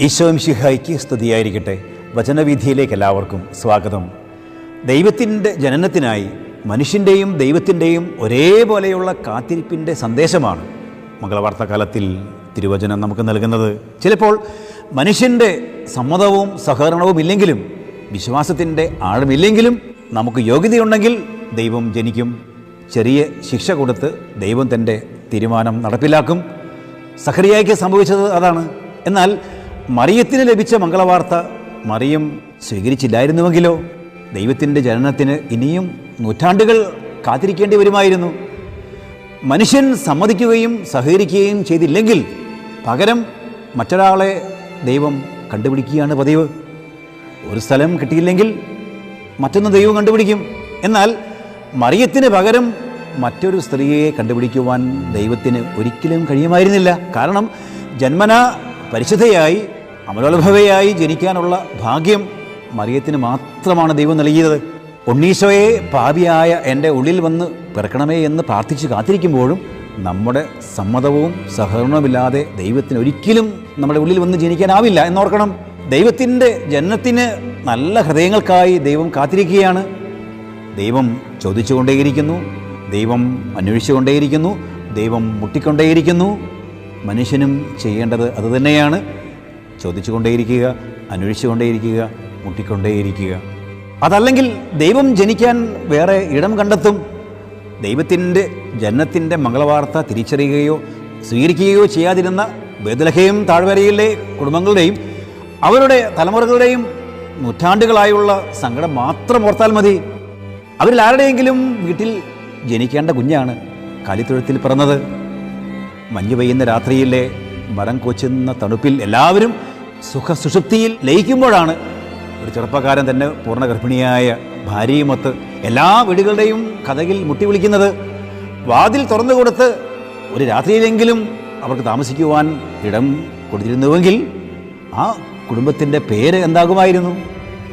ഈശോംഷിഹായ്ക്ക് സ്തുതിയായിരിക്കട്ടെ വചനവിധിയിലേക്ക് എല്ലാവർക്കും സ്വാഗതം. ദൈവത്തിന്റെ ജനനത്തിനായി മനുഷ്യന്റെയും ദൈവത്തിന്റെയും ഒരേപോലെയുള്ള കാത്തിരിപ്പിന്റെ സന്ദേശമാണ് മംഗളവാർത്തകാലത്തിൽ തിരുവചനം നമുക്ക് നൽകുന്നത്. ചിലപ്പോൾ മനുഷ്യന്റെ സമ്മതവും സഹകരണവും ഇല്ലെങ്കിലും വിശ്വാസത്തിന്റെ ആഴമില്ലെങ്കിലും നമുക്ക് യോഗ്യതയുണ്ടെങ്കിൽ ദൈവം ജനിക്കും. ചെറിയ ശിക്ഷ കൊടുത്ത് ദൈവം തന്റെ തീരുമാനം നടപ്പിലാക്കും. സഹരിയായിക്ക് സംഭവിച്ചത് അതാണ്. എന്നാൽ മറിയത്തിന് ലഭിച്ച മംഗളവാർത്ത മറിയം സ്വീകരിച്ചില്ലായിരുന്നുവെങ്കിലോ ദൈവത്തിന്റെ ജനനത്തിന് ഇനിയും നൂറ്റാണ്ടുകൾ കാത്തിരിക്കേണ്ടി വരുമായിരുന്നു. മനുഷ്യൻ സമ്മതിക്കുകയും സഹകരിക്കുകയും ചെയ്തില്ലെങ്കിൽ പകരം മറ്റൊരാളെ ദൈവം കണ്ടുപിടിക്കുകയാണ് പതിവ്. ഒരു സ്ഥലം കിട്ടിയില്ലെങ്കിൽ മറ്റൊന്ന് ദൈവം കണ്ടുപിടിക്കും. എന്നാൽ മറിയത്തിന് പകരം മറ്റൊരു സ്ത്രീയെ കണ്ടുപിടിക്കുവാൻ ദൈവത്തിന് ഒരിക്കലും കഴിയുമായിരുന്നില്ല. കാരണം ജന്മന പരിശുദ്ധയായി അമലോത്ഭവയായി ജനിക്കാനുള്ള ഭാഗ്യം മറിയത്തിന് മാത്രമാണ് ദൈവം നൽകിയത്. ഉണ്ണീശോയെ പാപിയായ എന്റെ ഉള്ളിൽ വന്ന് പിറക്കണമേ എന്ന് പ്രാർത്ഥിച്ച് കാത്തിരിക്കുമ്പോഴും നമ്മുടെ സമ്മതവും സഹകരണവുമില്ലാതെ ദൈവത്തിന് ഒരിക്കലും നമ്മുടെ ഉള്ളിൽ വന്ന് ജനിക്കാനാവില്ല എന്നോർക്കണം. ദൈവത്തിന്റെ ജനനത്തിന് നല്ല ഹൃദയങ്ങൾക്കായി ദൈവം കാത്തിരിക്കുകയാണ്. ദൈവം ചോദിച്ചുകൊണ്ടേയിരിക്കുന്നു ദൈവം അന്വേഷിച്ചുകൊണ്ടേയിരിക്കുന്നു ദൈവം മുട്ടിക്കൊണ്ടേയിരിക്കുന്നു. മനുഷ്യനും ചെയ്യേണ്ടത് അതുതന്നെയാണ് ചോദിച്ചുകൊണ്ടേയിരിക്കുക അന്വേഷിച്ചുകൊണ്ടേയിരിക്കുക മുട്ടിക്കൊണ്ടേയിരിക്കുക. അതല്ലെങ്കിൽ ദൈവം ജനിക്കാൻ വേറെ ഇടം കണ്ടെത്തും. ദൈവത്തിന്റെ ജനനത്തിന്റെ മംഗളവാർത്ത തിരിച്ചറിയുകയോ സ്വീകരിക്കുകയോ ചെയ്യാതിരുന്ന ബേദലഹയും താഴ്വരയിലെ കുടുംബങ്ങളുടെയും അവരുടെ തലമുറകളുടെയും നൂറ്റാണ്ടുകളായുള്ള സങ്കടം മാത്രം ഓർത്താൽ മതി. അവരിൽ ആരുടെയെങ്കിലും വീട്ടിൽ ജനിക്കേണ്ട കുഞ്ഞാണ് കാലിത്തൊഴുത്തിൽ പിറന്നത്. മഞ്ഞു പെയ്യുന്ന രാത്രിയിലെ മരം കൊച്ചുന്ന തണുപ്പിൽ എല്ലാവരും സുഖസുഷുപ്തിയിൽ ലയിക്കുമ്പോഴാണ് ഒരു ചെറുപ്പക്കാരൻ തന്നെ പൂർണ ഗർഭിണിയായ ഭാര്യയുമൊത്ത് എല്ലാ വീടുകളുടെയും കഥകിൽ മുട്ടി വിളിക്കുന്നത് വാതിൽ തുറന്നു കൊടുത്ത് ഒരു രാത്രിയിലെങ്കിലും അവർക്ക് താമസിക്കുവാൻ ഇടം കൊടുത്തിരുന്നുവെങ്കിൽ ആ കുടുംബത്തിന്റെ പേര് എന്താകുമായിരുന്നു?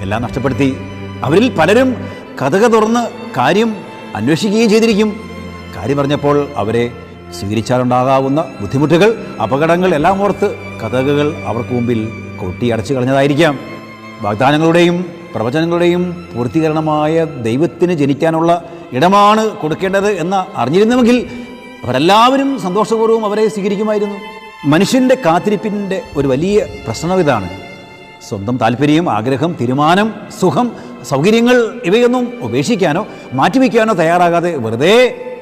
എല്ലാം നഷ്ടപ്പെടുത്തി. അവരിൽ പലരും കഥക തുറന്ന് കാര്യം അന്വേഷിക്കുകയും ചെയ്തിരിക്കും. കാര്യം പറഞ്ഞപ്പോൾ അവരെ സ്വീകരിച്ചാലുണ്ടാകാവുന്ന ബുദ്ധിമുട്ടുകൾ അപകടങ്ങൾ എല്ലാം ഓർത്ത് കഥകൾ അവർക്ക് മുമ്പിൽ കൊട്ടി അടച്ചു കളഞ്ഞതായിരിക്കാം. വാഗ്ദാനങ്ങളുടെയും പ്രവചനങ്ങളുടെയും പൂർത്തീകരണമായ ദൈവത്തിന് ജനിക്കാനുള്ള ഇടമാണ് കൊടുക്കേണ്ടത് എന്ന് അറിഞ്ഞിരുന്നുവെങ്കിൽ അവരെല്ലാവരും സന്തോഷപൂർവം അവരെ സ്വീകരിക്കുമായിരുന്നു. മനുഷ്യന്റെ കാത്തിരിപ്പിന്റെ ഒരു വലിയ പ്രശ്നം ഇതാണ്. സ്വന്തം താല്പര്യം ആഗ്രഹം തീരുമാനം സുഖം സൗകര്യങ്ങൾ ഇവയൊന്നും ഉപേക്ഷിക്കാനോ മാറ്റിവെക്കാനോ തയ്യാറാകാതെ വെറുതെ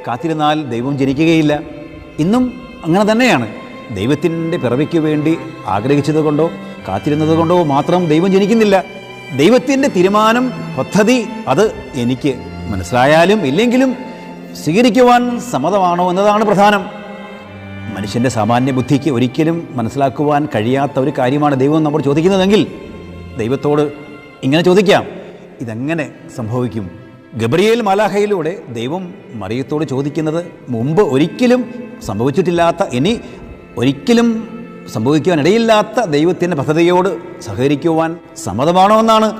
കാത്തിരുന്നാൽ ദൈവം ജനിക്കുകയില്ല. ഇന്നും അങ്ങനെ തന്നെയാണ്. ദൈവത്തിന്റെ പിറവിക്ക് വേണ്ടി ആഗ്രഹിച്ചത് കൊണ്ടോ കാത്തിരുന്നത് കൊണ്ടോ മാത്രം ദൈവം ജനിക്കുന്നില്ല. ദൈവത്തിന്റെ തീരുമാനം പദ്ധതി അത് എനിക്ക് മനസ്സിലായാലും ഇല്ലെങ്കിലും സ്വീകരിക്കുവാൻ സമ്മതമാണോ എന്നതാണ് പ്രധാനം. മനുഷ്യന്റെ സാമാന്യ ബുദ്ധിക്ക് ഒരിക്കലും മനസ്സിലാക്കുവാൻ കഴിയാത്ത ഒരു കാര്യമാണ് ദൈവം നമ്മൾ ചോദിക്കുന്നതെങ്കിൽ ദൈവത്തോട് ഇങ്ങനെ ചോദിക്കാം. ഇതെങ്ങനെ സംഭവിക്കും? ഗബ്രിയേൽ മാലാഹയിലൂടെ ദൈവം മറിയത്തോട് ചോദിക്കുന്നത് മുമ്പ് ഒരിക്കലും സംഭവിച്ചിട്ടില്ലാത്ത ഇനി ഒരിക്കലും സംഭവിക്കുവാൻ ഇടയില്ലാത്ത ദൈവത്തിന്റെ പദ്ധതിയോട് സഹകരിക്കുവാൻ സമ്മതമാണോ എന്നാണ്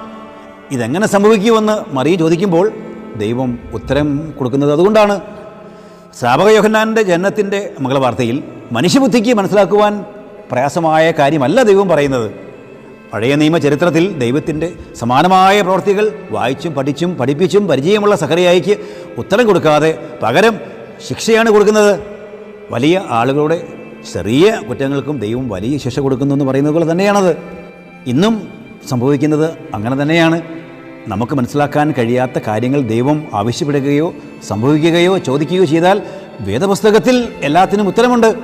ഇതെങ്ങനെ സംഭവിക്കുമെന്ന് മറിയ ചോദിക്കുമ്പോൾ ദൈവം ഉത്തരം കൊടുക്കുന്നത് അതുകൊണ്ടാണ്. സ്ഥാപക യോഹന്നാന്റെ ജനനത്തിന്റെ മംഗളവാർത്തയിൽ മനുഷ്യബുദ്ധിക്ക് മനസ്സിലാക്കുവാൻ പ്രയാസമായ കാര്യമല്ല ദൈവം പറയുന്നത്. പഴയ നിയമ ചരിത്രത്തിൽ ദൈവത്തിന്റെ സമാനമായ പ്രവൃത്തികൾ വായിച്ചും പഠിച്ചും പഠിപ്പിച്ചും പരിചയമുള്ള സഹറിയായിക്ക് ഉത്തരം കൊടുക്കാതെ പകരം ശിക്ഷയാണ് കൊടുക്കുന്നത്. വലിയ ആളുകളുടെ ചെറിയ കുറ്റങ്ങൾക്കും ദൈവം വലിയ ശിക്ഷ കൊടുക്കുന്നു എന്ന് പറയുന്നത് പോലെ തന്നെയാണത്. ഇന്നും സംഭവിക്കുന്നത് അങ്ങനെ തന്നെയാണ്. നമുക്ക് മനസ്സിലാക്കാൻ കഴിയാത്ത കാര്യങ്ങൾ ദൈവം ആവശ്യപ്പെടുകയോ സംഭവിക്കുകയോ ചോദിക്കുകയോ ചെയ്താൽ വേദപുസ്തകത്തിൽ എല്ലാത്തിനും ഉത്തരമുണ്ട്.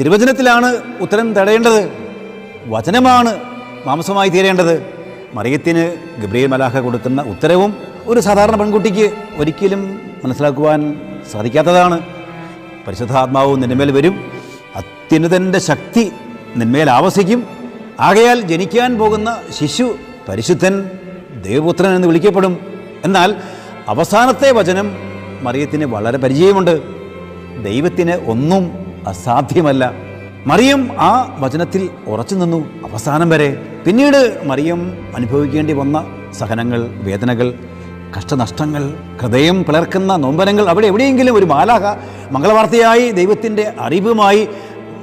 തിരുവചനത്തിലാണ് ഉത്തരം തടയേണ്ടത്. വചനമാണ് മാംസമായി തീരേണ്ടത്. മറിയത്തിന് ഗബ്രിയൽ മലാഹ കൊടുക്കുന്ന ഉത്തരവും ഒരു സാധാരണ പെൺകുട്ടിക്ക് ഒരിക്കലും മനസ്സിലാക്കുവാൻ സാധിക്കാത്തതാണ്. പരിശുദ്ധാത്മാവ് നിന്മേൽ വരും. അത്യുന്നതന്റെ ശക്തി നിന്മേൽ ആവസിക്കും. ആകയാൽ ജനിക്കാൻ പോകുന്ന ശിശു പരിശുദ്ധൻ ദേവപുത്രൻ എന്ന് വിളിക്കപ്പെടും. എന്നാൽ അവസാനത്തെ വചനം മറിയത്തിന് വളരെ പരിചയമുണ്ട്. ദൈവത്തിന് ഒന്നും അസാധ്യമല്ല. മറിയം ആ വചനത്തിൽ ഉറച്ചു നിന്നു അവസാനം വരെ. പിന്നീട് മറിയം അനുഭവിക്കേണ്ടി വന്ന സഹനങ്ങൾ വേദനകൾ കഷ്ടനഷ്ടങ്ങൾ ഹൃദയം പിളർക്കുന്ന നൊമ്പനങ്ങൾ അവിടെ എവിടെയെങ്കിലും ഒരു മാലാക മംഗളവാർത്തയായി ദൈവത്തിന്റെ അറിവുമായി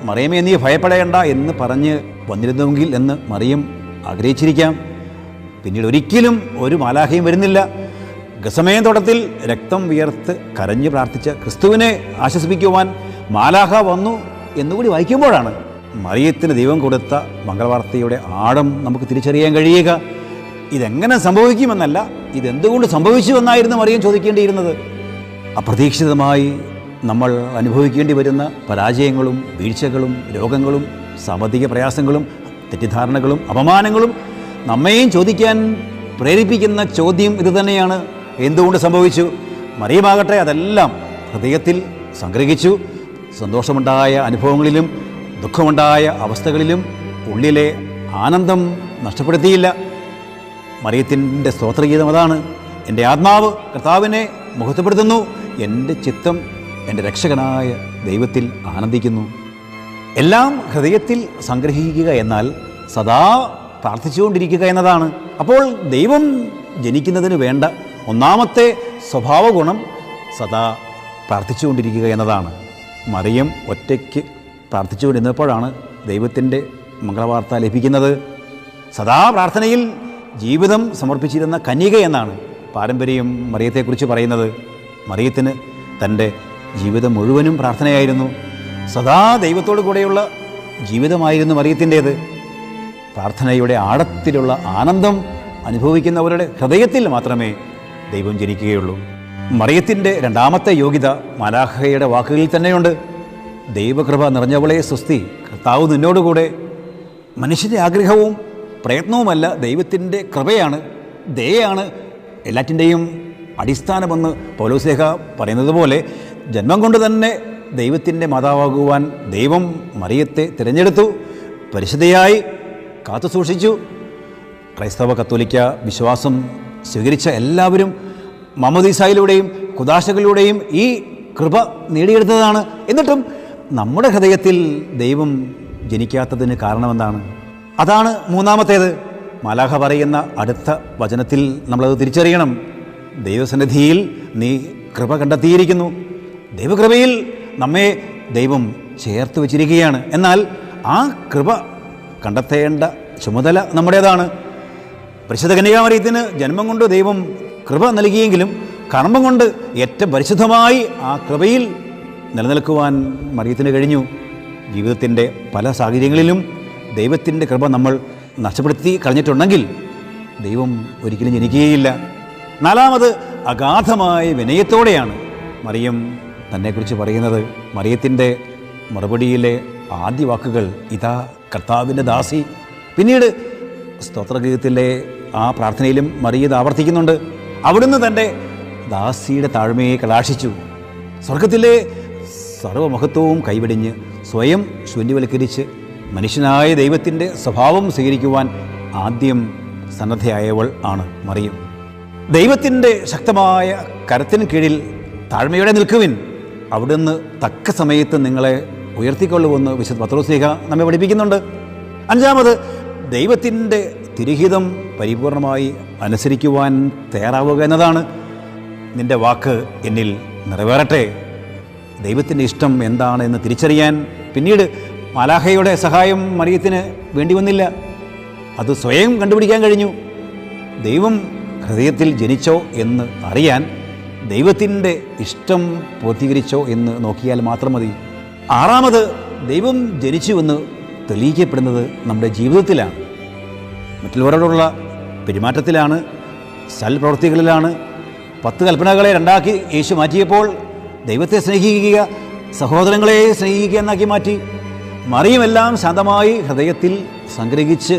മറിയമേ നീ ഭയപ്പെടേണ്ട എന്ന് പറഞ്ഞ് വന്നിരുന്നുവെങ്കിൽ എന്ന് മറിയം ആഗ്രഹിച്ചിരിക്കാം. പിന്നീട് ഒരിക്കലും ഒരു മാലാഹയും വരുന്നില്ല. ഗസമയം തോട്ടത്തിൽ രക്തം വിയർത്ത് കരഞ്ഞു പ്രാർത്ഥിച്ച ക്രിസ്തുവിനെ ആശ്വസിപ്പിക്കുവാൻ മാലാഹ വന്നു എന്നുകൂടി വായിക്കുമ്പോഴാണ് മറിയത്തിന് ദൈവം കൊടുത്ത മംഗളവാർത്തയുടെ ആഴം നമുക്ക് തിരിച്ചറിയാൻ കഴിയുക. ഇതെങ്ങനെ സംഭവിക്കുമെന്നല്ല ഇതെന്തുകൊണ്ട് സംഭവിച്ചു സംഭവിച്ചുവെന്നായിരുന്നു മറിയം ചോദിക്കേണ്ടിയിരുന്നത്. അപ്രതീക്ഷിതമായി നമ്മൾ അനുഭവിക്കേണ്ടി വരുന്ന പരാജയങ്ങളും വീഴ്ചകളും രോഗങ്ങളും സാമ്പത്തിക പ്രയാസങ്ങളും തെറ്റിദ്ധാരണകളും അപമാനങ്ങളും നമ്മെയും ചോദിക്കാൻ പ്രേരിപ്പിക്കുന്ന ചോദ്യം ഇതുതന്നെയാണ് എന്തുകൊണ്ട് സംഭവിച്ചു? മറിയമാകട്ടെ അതെല്ലാം ഹൃദയത്തിൽ സംഗ്രഹിച്ചു. സന്തോഷമുണ്ടായ അനുഭവങ്ങളിലും ദുഃഖമുണ്ടായ അവസ്ഥകളിലും ഉള്ളിലെ ആനന്ദം നഷ്ടപ്പെടുത്തിയില്ല. മറിയത്തിന്റെ സ്തോത്രഗീതം അതാണ്. എന്റെ ആത്മാവ് കർത്താവിനെ മുഖത്തപ്പെടുത്തുന്നു. എന്റെ ചിത്തം എന്റെ രക്ഷകനായ ദൈവത്തിൽ ആനന്ദിക്കുന്നു. എല്ലാം ഹൃദയത്തിൽ സംഗ്രഹിക്കുക എന്നാൽ സദാ പ്രാർത്ഥിച്ചുകൊണ്ടിരിക്കുക എന്നതാണ്. അപ്പോൾ ദൈവം ജനിക്കുന്നതിന് വേണ്ട ഒന്നാമത്തെ സ്വഭാവ ഗുണം സദാ പ്രാർത്ഥിച്ചുകൊണ്ടിരിക്കുക എന്നതാണ്. മറിയം ഒറ്റയ്ക്ക് പ്രാർത്ഥിച്ചുകൊണ്ടിരുന്നപ്പോഴാണ് ദൈവത്തിന്റെ മംഗളവാർത്ത ലഭിക്കുന്നത്. സദാ പ്രാർത്ഥനയിൽ ജീവിതം സമർപ്പിച്ചിരുന്ന കന്യക എന്നാണ് പാരമ്പര്യം മറിയത്തെക്കുറിച്ച് പറയുന്നത്. മറിയത്തിന് തന്റെ ജീവിതം മുഴുവനും പ്രാർത്ഥനയായിരുന്നു. സദാ ദൈവത്തോടു കൂടെയുള്ള ജീവിതമായിരുന്നു മറിയത്തിന്റേത്. പ്രാർത്ഥനയുടെ ആഴത്തിലുള്ള ആനന്ദം അനുഭവിക്കുന്നവരുടെ ഹൃദയത്തിൽ മാത്രമേ ദൈവം ജനിക്കുകയുള്ളൂ. മറിയത്തിന്റെ രണ്ടാമത്തെ യോഗ്യത മലാഹയുടെ വാക്കുകളിൽ തന്നെയുണ്ട്. ദൈവകൃപ നിറഞ്ഞവളെ സ്വസ്തി കർത്താവ് നിന്നോടുകൂടെ മനുഷ്യന്റെ ആഗ്രഹവും പ്രയത്നവുമല്ല ദൈവത്തിന്റെ കൃപയാണ് ദയാണ് എല്ലാറ്റിന്റെയും അടിസ്ഥാനമെന്ന് പൗലോസേഖ പറയുന്നത് പോലെ ജന്മം കൊണ്ട് തന്നെ ദൈവത്തിന്റെ മാതാവാകുവാൻ ദൈവം മറിയത്തെ തിരഞ്ഞെടുത്തു പരിശുദ്ധയായി കാത്തു സൂക്ഷിച്ചു. ക്രൈസ്തവ കത്തോലിക്ക വിശ്വാസം സ്വീകരിച്ച എല്ലാവരും മമദീസായിലൂടെയും കുദാശകളിലൂടെയും ഈ കൃപ നേടിയെടുത്തതാണ്. എന്നിട്ടും നമ്മുടെ ഹൃദയത്തിൽ ദൈവം ജനിക്കാത്തതിന് കാരണമെന്താണ്? അതാണ് മൂന്നാമത്തേത്. മലാഹ പറയുന്ന അടുത്ത വചനത്തിൽ നമ്മളത് തിരിച്ചറിയണം. ദൈവസന്നിധിയിൽ നീ കൃപ കണ്ടെത്തിയിരിക്കുന്നു. ദൈവകൃപയിൽ നമ്മെ ദൈവം ചേർത്ത് വച്ചിരിക്കുകയാണ്. എന്നാൽ ആ കൃപ കണ്ടെത്തേണ്ട ചുമതല നമ്മുടേതാണ്. പരിശുദ്ധ കന്യകാമറിയത്തിന് ജന്മം കൊണ്ട് ദൈവം കൃപ നൽകിയെങ്കിലും കർമ്മം കൊണ്ട് ഏറ്റവും പരിശുദ്ധമായി ആ കൃപയിൽ നിലനിൽക്കുവാൻ മറിയത്തിന് കഴിഞ്ഞു. ജീവിതത്തിന്റെ പല സാഹചര്യങ്ങളിലും ദൈവത്തിന്റെ കൃപ നമ്മൾ നഷ്ടപ്പെടുത്തി കളഞ്ഞിട്ടുണ്ടെങ്കിൽ ദൈവം ഒരിക്കലും ജനിക്കുകയില്ല. നാലാമത് അഗാധമായ വിനയത്തോടെയാണ് മറിയം തന്നെക്കുറിച്ച് പറയുന്നത്. മറിയത്തിന്റെ മറുപടിയിലെ ആദ്യ വാക്കുകൾ ഇതാ കർത്താവിന്റെ ദാസി. പിന്നീട് സ്തോത്രഗീതത്തിലെ ആ പ്രാർത്ഥനയിലും മറിയത് ആവർത്തിക്കുന്നുണ്ട്. അവിടുന്ന് തന്റെ ദാസിയുടെ താഴ്മയെ കലാശിച്ചു. സ്വർഗത്തിലെ സർവമഹത്വവും കൈവെടിഞ്ഞ് സ്വയം ശൂന്യവൽക്കരിച്ച് മനുഷ്യനായ ദൈവത്തിന്റെ സ്വഭാവം സ്വീകരിക്കുവാൻ ആദ്യം സന്നദ്ധയായവൾ ആണ് മറിയം. ദൈവത്തിന്റെ ശക്തമായ കരത്തിന് കീഴിൽ താഴ്മയോടെ നിൽക്കുവിൻ. അവിടുന്ന് തക്ക സമയത്ത് നിങ്ങളെ ഉയർത്തിക്കൊള്ളുമെന്ന് വിശുദ്ധ പത്രോസ്നേഹ നമ്മെ പഠിപ്പിക്കുന്നുണ്ട്. അഞ്ചാമത് ദൈവത്തിന്റെ തിരുഹിതം പരിപൂർണമായി അനുസരിക്കുവാൻ തയ്യാറാവുക എന്നതാണ്. നിന്റെ വാക്ക് എന്നിൽ നിറവേറട്ടെ. ദൈവത്തിന്റെ ഇഷ്ടം എന്താണ് എന്ന് തിരിച്ചറിയാൻ. പിന്നീട് മാലാഹയുടെ സഹായം മറിയത്തിന് വേണ്ടി വന്നില്ല അത് സ്വയം കണ്ടുപിടിക്കാൻ കഴിഞ്ഞു. ദൈവം ഹൃദയത്തിൽ ജനിച്ചോ എന്ന് അറിയാൻ ദൈവത്തിന്റെ ഇഷ്ടം പൂർത്തീകരിച്ചോ എന്ന് നോക്കിയാൽ മാത്രം മതി. ആറാമത് ദൈവം ജനിച്ചുവെന്ന് തെളിയിക്കപ്പെടുന്നത് നമ്മുടെ ജീവിതത്തിലാണ്. മറ്റുള്ളവരോടുള്ള പെരുമാറ്റത്തിലാണ് സൽപ്രവൃത്തികളിലാണ് പത്ത് കൽപ്പനകളെ രണ്ടാക്കി യേശു മാറ്റിയപ്പോൾ ദൈവത്തെ സ്നേഹിക്കുക സഹോദരങ്ങളെ സ്നേഹിക്കുക എന്നാക്കി മാറ്റി. മറിയുമെല്ലാം ശാന്തമായി ഹൃദയത്തിൽ സംഗ്രഹിച്ച്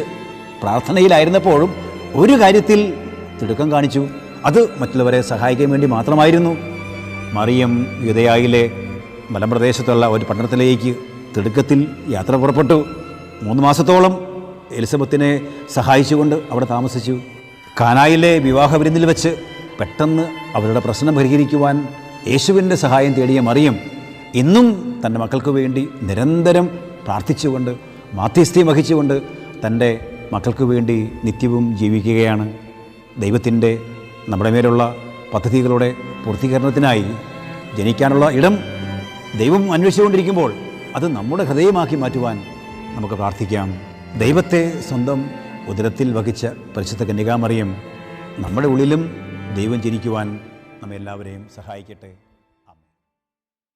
പ്രാർത്ഥനയിലായിരുന്നപ്പോഴും ഒരു കാര്യത്തിൽ തിടുക്കം കാണിച്ചു. അത് മറ്റുള്ളവരെ സഹായിക്കാൻ വേണ്ടി മാത്രമായിരുന്നു. മറിയം യുദയായിലെ മലമ്പ്രദേശത്തുള്ള ഒരു പട്ടണത്തിലേക്ക് തിടുക്കത്തിൽ യാത്ര പുറപ്പെട്ടു. മൂന്ന് മാസത്തോളം എലിസബത്തിനെ സഹായിച്ചുകൊണ്ട് അവിടെ താമസിച്ചു. കാനായിലെ വിവാഹ വിരുന്നിൽ വെച്ച് പെട്ടെന്ന് അവരുടെ പ്രശ്നം പരിഹരിക്കുവാൻ യേശുവിന്റെ സഹായം തേടിയ മറിയം ഇന്നും തന്റെ മക്കൾക്ക് വേണ്ടി നിരന്തരം പ്രാർത്ഥിച്ചുകൊണ്ട് മാധ്യസ്ഥ്യം വഹിച്ചുകൊണ്ട് തന്റെ മക്കൾക്ക് വേണ്ടി നിത്യവും ജീവിക്കുകയാണ്. ദൈവത്തിന്റെ നമ്മുടെ മേലുള്ള പദ്ധതികളുടെ പൂർത്തീകരണത്തിനായി ജനിക്കാനുള്ള ഇടം ദൈവം അന്വേഷിച്ചുകൊണ്ടിരിക്കുമ്പോൾ അത് നമ്മുടെ ഹൃദയമാക്കി മാറ്റുവാൻ നമുക്ക് പ്രാർത്ഥിക്കാം. ദൈവത്തെ സ്വന്തം ഉദരത്തിൽ വഹിച്ച പരിശുദ്ധ കന്യകാമറിയം നമ്മുടെ ഉള്ളിലും ദൈവം ജനിക്കുവാൻ നമ്മെല്ലാവരെയും സഹായിക്കട്ടെ.